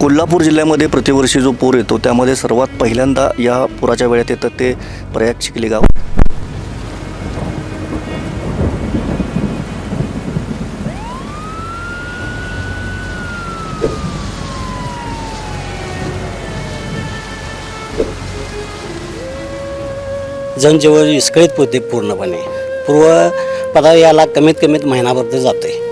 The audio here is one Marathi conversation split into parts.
कोल्हापूर जिल्ह्यामध्ये प्रतिवर्षी जो पूर येतो त्यामध्ये सर्वात पहिल्यांदा या पुराच्या वेळेत येतं ते प्रयाग चिखली गाव. जनजीवन विस्कळीत होते पूर्णपणे. पूर्व पदा याला कमीत कमीत महिनाभर जाते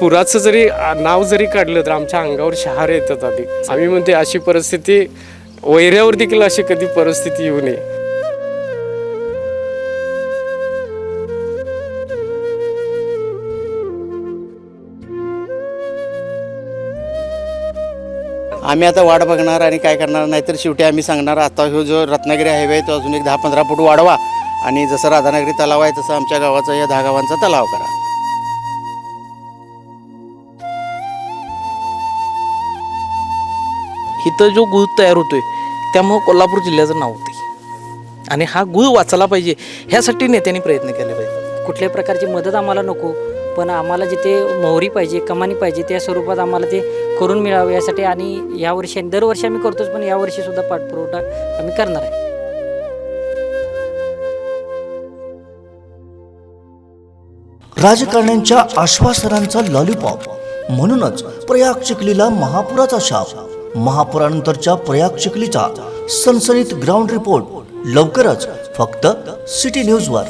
पुराचं जरी नाव जरी काढलं तर आमच्या अंगावर शहार येतात आधी. आम्ही म्हणते अशी परिस्थिती वैऱ्यावर देखील अशी कधी परिस्थिती येऊ नये. आम्ही आता वाट बघणार आणि काय करणार नाहीतर शेवटी आम्ही सांगणार आता हो जो रत्नागिरी हायवे आहे तो अजून एक दहा पंधरा फूट वाढवा. आणि जसं राधानगरी तलाव आहे तसं आमच्या गावाचा या दहा गावांचा तलाव करा. इथं जो गुळ तयार होतोय त्यामुळं कोल्हापूर जिल्ह्याचं नाव होते आणि हा गुळ वाचला पाहिजे ह्यासाठी नेत्यांनी प्रयत्न केले पाहिजे. कुठल्याही प्रकारची मदत आम्हाला नको पण आम्हाला जिथे मोहरी पाहिजे कमानी पाहिजे त्या स्वरूपात आम्हाला ते करून मिळावं यासाठी आणि यावर्षी आणि दरवर्षी आम्ही करतोच पण यावर्षी सुद्धा पाठपुरवठा आम्ही करणार आहे. राजकारण्यांच्या आश्वासनांचा लॉलीपॉप म्हणूनच प्रयाग चिखलीला महापुराचा शाप. महापुरानंतरच्या प्रयाग चिखलीचा सनसनीत ग्राउंड रिपोर्ट लवकरच फक्त सिटी न्यूजवर